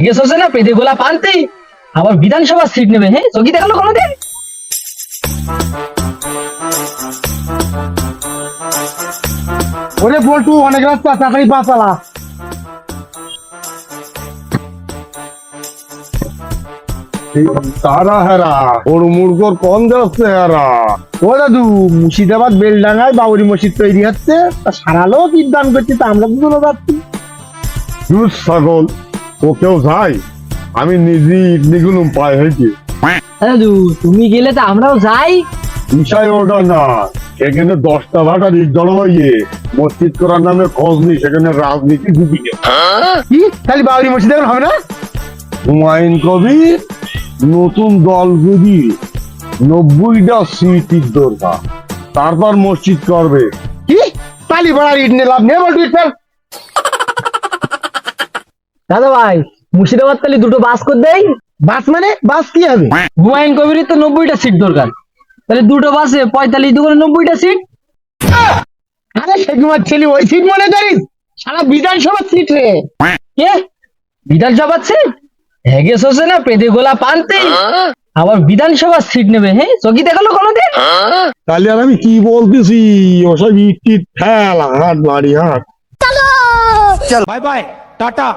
হ্যাগে শোষে না পেটে গোলা পানতে আবার বিধানসভা সিট নেবে হ্যাঁ চকি দেখাল কোনোদিন? ওরে বলটু অনেক রাস্তা তাড়াতাড়ি পা চালা তারা হেরা ওর মুরগোর কোন যাচ্ছে হেরা। ও দাদু মুর্শিদাবাদ বেলডাঙ্গায় বাবরি মসজিদ তৈরি হচ্ছে তা সারা লোক করছে তা আমরা দুজনে যাচ্ছি। দুধ ছাগল ও কেউ যায় আমি নিজে পাই দাদু তুমি গেলে তো আমরাও যাই। বিষয় ওটা না সেখানে দশটা ইট জলবাইয়ে মসজিদ করার নামে খোঁজ নেই সেখানে রাজনীতি ঢুকি কি? বাবরি মসজিদ এখন হবে না? হুমায়ুন কবির নতুন দল যদি নব্বইটা সিটির দরকার তারপর মসজিদ করবে। কি? পালি ভাড়ার ঈদ নিয়ে লাভ নেই ফেল। দাদা ভাই মুর্শিদাবাদ তাহলে দুটো বাস করে দেয় বাস মানে? বাস কি হবে? হুমায়ুন কবির তো নব্বইটা সিট দরকার। তাহলে দুটো বাসে পঁয়তাল্লিশ দোকানে নব্বইটা সিট আরে ছেলে? ওই সিট মনে করিস? সারা বিধানসভার সিট রে। কে? বিধানসভার সিট হেগে শোষে না পেদে গোলা পানতে। আবার বিধানসভার সিট নেবে হ্যাঁ চকি দেখাল কোনোদিন? তাহলে আর আমি কি বলতেছি? ওসব ইট ঠেলা হাত বাড়ি হাত বাই বাই টাটা।